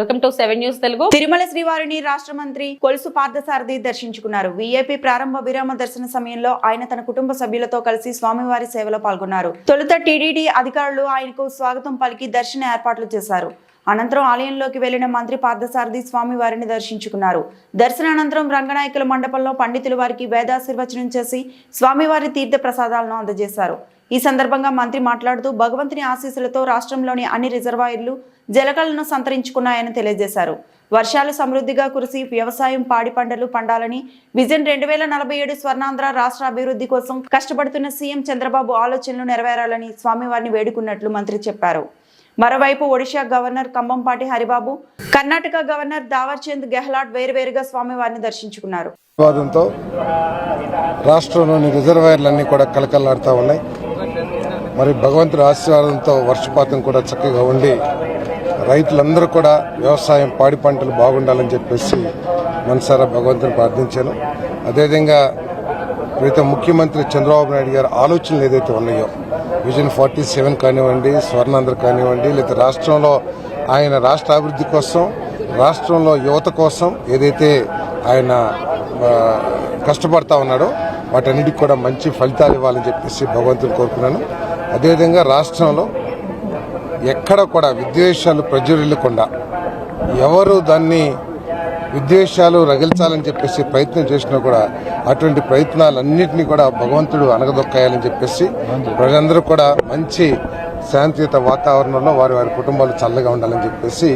Welcome to seven news Telugu. Tirumala శ్రీవారిని రాష్ట్ర మంత్రి కొలుసు పార్థసారథి దర్శించుకున్నారు. వీఐపీ ప్రారంభ విరామ దర్శన సమయంలో ఆయన తన కుటుంబ సభ్యులతో కలిసి స్వామివారి సేవలో పాల్గొన్నారు. తొలుత టీడీడీ అధికారులు ఆయనకు స్వాగతం పలికి దర్శన ఏర్పాట్లు చేశారు. అనంతరం ఆలయంలోకి వెళ్ళిన మంత్రి పార్థసారథి స్వామివారిని దర్శించుకున్నారు. దర్శనానంతరం రంగనాయకుల మండపంలో పండితులు వారికి వేదాశీర్వచనం చేసి స్వామివారి తీర్థ ప్రసాదాలను అందజేశారు. ఈ సందర్భంగా మంత్రి మాట్లాడుతూ భగవంతుని ఆశీస్సులతో రాష్ట్రంలోని అన్ని రిజర్వాయర్లు జలకలను సంతరించుకున్నాయని తెలియజేశారు. వర్షాలు సమృద్ధిగా కురిసి వ్యవసాయం పాడి పంటలు పండాలని విజన్ రెండు వేల నలభై ఏడు స్వర్ణాంధ్ర రాష్ట్ర అభివృద్ధి కోసం కష్టపడుతున్న సీఎం చంద్రబాబు ఆలోచనలు నెరవేరాలని స్వామివారిని వేడుకున్నట్లు మంత్రి చెప్పారు. మరోవైపు ఒడిశా గవర్నర్ కంబంపాటి హరిబాబు కర్ణాటక గవర్నర్ దావర్చంద్ గెహ్లాట్ వేరువేరుగా స్వామివారిని దర్శించుకున్నారు. రాష్ట్రంలోని రిజర్వాయర్లన్నీ కూడా కలకల్లాడుతూ ఉన్నాయి. మరి భగవంతుడి ఆశీర్వాదంతో వర్షపాతం కూడా చక్కగా ఉండి రైతులందరూ కూడా వ్యవసాయం పాడి పంటలు బాగుండాలని చెప్పేసి మనసారా భగవంతుని ప్రార్థించాను. అదేవిధంగా ప్రీతం ముఖ్యమంత్రి చంద్రబాబు నాయుడు గారి ఆలోచనలు ఏదైతే ఉన్నాయో విజన్ ఫార్టీ సెవెన్ కానివ్వండి స్వర్ణాంధ్ర కానివ్వండి లేదా రాష్ట్రంలో ఆయన రాష్ట్ర అభివృద్ధి కోసం రాష్ట్రంలో యువత కోసం ఏదైతే ఆయన కష్టపడతా ఉన్నాడో వాటన్నిటికి కూడా మంచి ఫలితాలు ఇవ్వాలని చెప్పేసి భగవంతుని కోరుకున్నాను. అదేవిధంగా రాష్ట్రంలో ఎక్కడ కూడా విద్వేషాలు ప్రజ్వరిల్లకుండా ఎవరు దాన్ని విద్వేషాలు రగిల్చాలని చెప్పేసి ప్రయత్నం చేసినా కూడా అటువంటి ప్రయత్నాలన్నింటినీ కూడా భగవంతుడు అనగదొక్కాయాలని చెప్పేసి ప్రజలందరూ కూడా మంచి శాంతియుత వాతావరణంలో వారి వారి కుటుంబాలు చల్లగా ఉండాలని చెప్పేసి